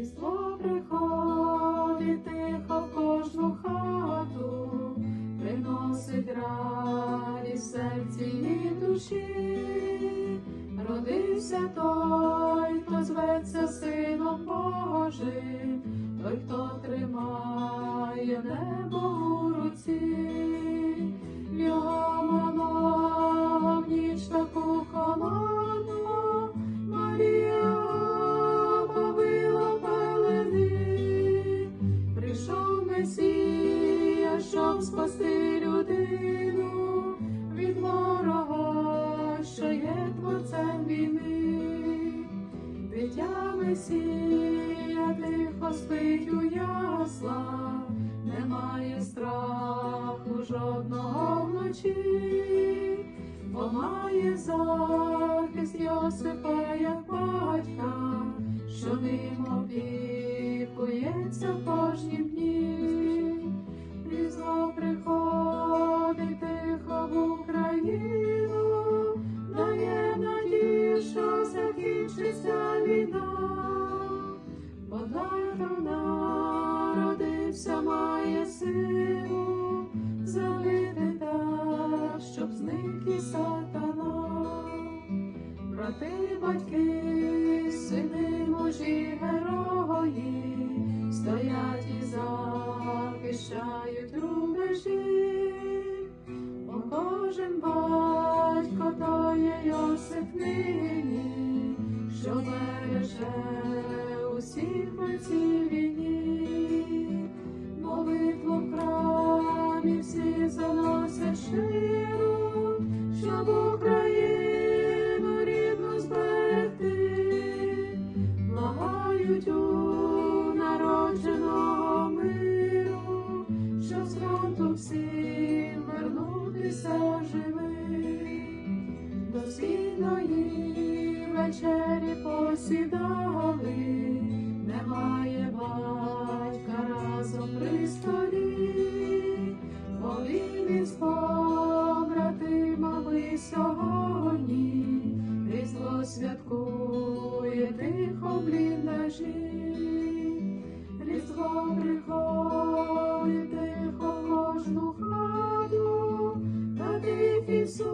Різдво приходить тихо в кожну хату, приносить радість серці і душі, родився той, хто зветься Сином Божим, той, хто тримає небо у руці, людину від ворога, що є творцем війни. Дитя Месія тихо спить у яслах, немає страху жодного вночі, бо має захист Йосипа як батька, що ним опікується в кожнім дні. Народився, має силу, залити так, щоб зник і сатана. Брати, батьки, сини, мужі, герої, стоять і захищають рубежі, бо кожен батько то що береже цій війні, молитву в храмі всі щоб Україну рідну зберегти, благають у народженого миру, щоб з всім вернутися живим. До східної вечері посідали, немає батька разом при столі, бо він із побратимами сьогодні, різдво святкує тихо бліндажі, різдво приходить тихо кожну хату, та тихий сон.